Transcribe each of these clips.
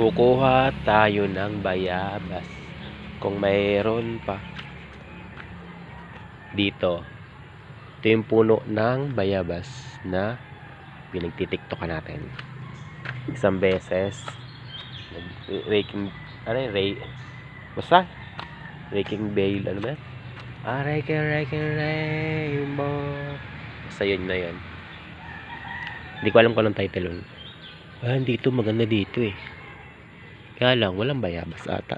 Kukuha tayo ng bayabas. Kung mayroon pa. Dito. Ito yung puno ng bayabas na pinagtitiktokan natin. Isang beses. Raking, ano yun? Ray, basta? Raking Bale, ano ba? Ah, Raking, Raking Rainbow. Basta yun na yun. Hindi ko alam kung anong title nun. Ah, dito, maganda dito eh. Kaya lang, walang bayabas ata.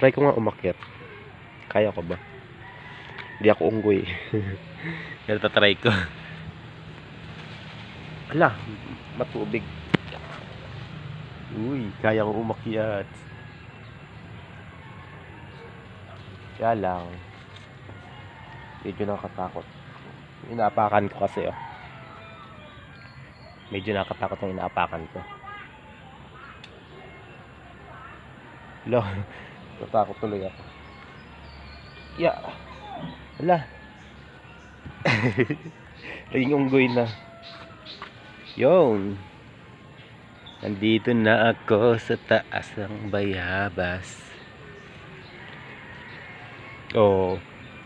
Try ko nga umakyat. Kaya ko ba? Hindi ako unggoy. Natatry ko. Ala, matubig. Uy, kaya ko umakyat. Kaya lang, medyo nakatakot. Inaapakan ko kasi oh. Medyo nakatakot ang inaapakan ko. Lo, natakot tuloy ako. Ya. Ala. Naging unggoy na. Yon. Nandito na ako sa taas ng bayabas. Oh.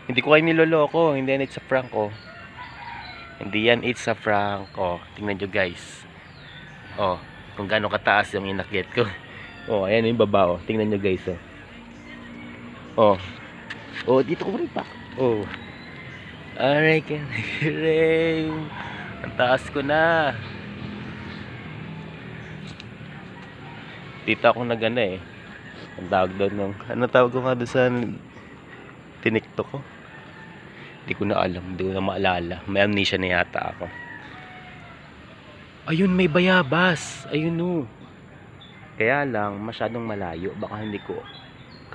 Hindi ko kayo niloloko. Hindi yan it's a prank oh. Hindi yan it's a prank oh. Tingnan nyo guys. Oh. Kung gaano kataas yung inakyat ko. Oh, ayan yung baba oh. Tingnan nyo guys oh. Oh. Oh, dito ko rin pa. Oh. Aray ka rain. Ang taas ko na. Dito ako nag ano eh. Ang tawag doon nung, ano tawag ko nga doon sa tinikto ko? Hindi ko na alam, hindi ko na maalala. May amnesia na yata ako. Ayun, may bayabas. Ayun no. Kaya lang, masyadong malayo. Baka hindi ko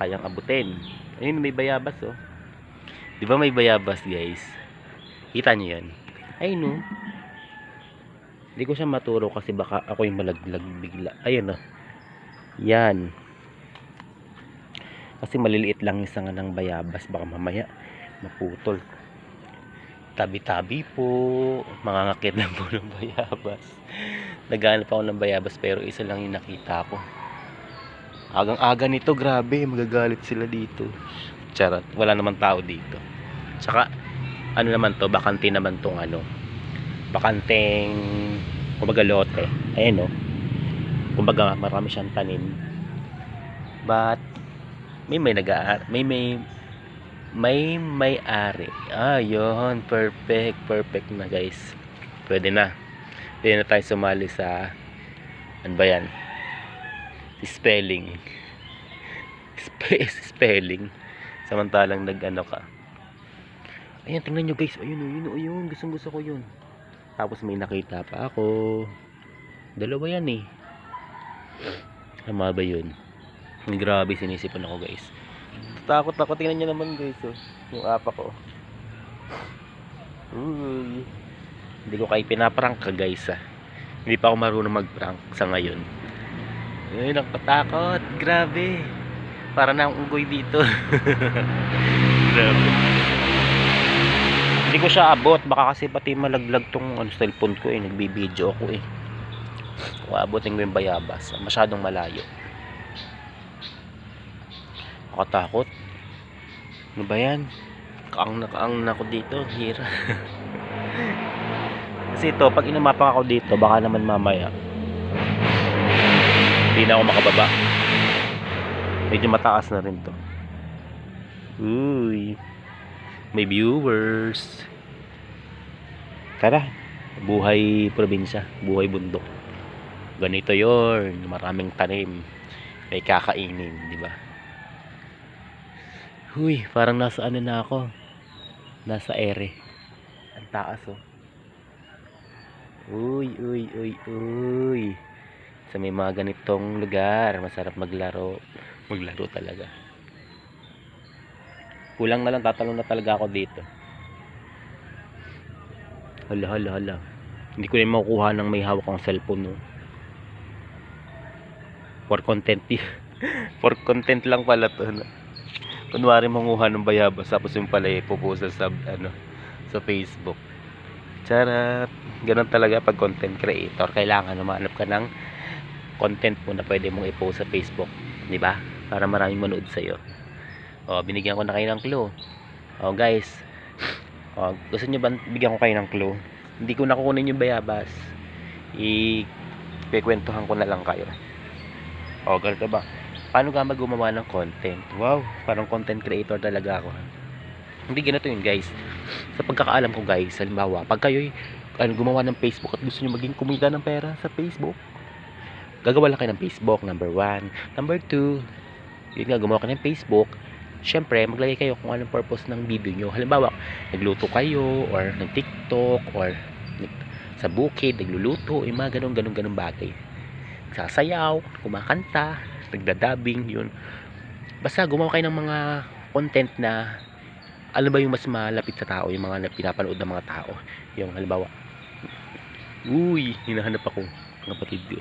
kayang abutin. Ayun, may bayabas oh. Di ba may bayabas guys? Kita nyo yan? Ayun no. Hindi ko siya maturo kasi baka ako yung malaglag bigla. Ayun oh. Yan. Kasi maliliit lang yung sanga ng bayabas. Baka mamaya maputol. Tabi-tabi po. Mangangakit lang po ng bayabas. Naghanap ako ng bayabas pero isa lang yung nakita ko. Agang-aga nito, grabe. Magagalit sila dito. Charot. Wala naman tao dito. Tsaka, ano naman to, bakante naman tong ano. Bakanteng, kumbaga lote. Ayan o. Kumbaga marami siyang tanim. But, may may nag may may may may ari. Ah, yun. Perfect. Perfect na guys. Pwede na. Pwede na tayo sumali sa ano ba yan? Spelling. Spe spelling. Samantalang nag-ano ka. Ayan, tingnan nyo guys. Ayun, ayun, ayun. Gustong gusto ko yun. Tapos may nakita pa ako. Dalawa yan eh. Tama ba yun? Grabe, sinisipan ako guys. Takot ako. Tingnan nyo naman guys. Oh. Yung apa ko. Uy. Hindi ko kayo pinaprank ka guys ah. Hindi pa ako marunong mag-prank sa ngayon. Ay, nakatakot. Grabe. Para na akong unggoy dito. Grabe. Hindi ko siya abot. Baka kasi pati malaglag tong ano, cellphone ko eh. Nagbibideo ako eh. Kung abutin ko yung bayabas. Masyadong malayo. Nakatakot. Ano ba yan? Kaang na kaang na ako dito. Hira. Kasi ito, pag inumapang ako dito, baka naman mamaya. Hindi na ako makababa. Medyo mataas na rin to. Uy. May viewers. Tara. Buhay probinsya. Buhay bundok. Ganito yon Maraming tanim. May kakainin, di ba? Huy, parang nasa ano na ako. Nasa ere. Ang taas oh. Uy, uy, uy, uy. Sa may mga ganitong lugar, masarap maglaro. Maglaro talaga. Kulang na lang, tatalon na talaga ako dito. Hala, hala, hala. Hindi ko rin makukuha ng may hawak ang cellphone, no. For content, for content lang pala to, no. Kunwari manguha ng bayabas, tapos yung pala ipupost sa, ano, sa Facebook. Charot. Ganun talaga pag content creator. Kailangan humanap ka ng content mo na pwede mong i-post sa Facebook, ba? Para maraming manood sa iyo. Oh, binigyan ko na kayo ng clue. Oh, guys. Oh, gusto niyo ba bigyan ko kayo ng clue? Hindi ko nakukunin yung bayabas. I kwentuhan ko na lang kayo. Oh, ganito ba? Paano ka gumawa ng content? Wow, parang content creator talaga ako. Hindi ganito yun, guys. Sa pagkakaalam ko, guys, halimbawa, pag kayo ano, gumawa ng Facebook at gusto niyo maging kumita ng pera sa Facebook, gagawa lang kayo ng Facebook, number one. Number two, yun nga, gumawa kayo ng Facebook, syempre, maglagay kayo kung anong purpose ng video nyo. Halimbawa, nagluto kayo, or nag-tiktok, or sa bukid, nagluluto, yung mga ganun, ganun, ganun bagay. Sasayaw, kumakanta, nagdadabing, yun. Basta gumawa kayo ng mga content na alam ba yung mas malapit sa tao, yung mga na- pinapanood ng mga tao. Yung halimbawa, uy, hinahanap ako ng kapatid ko.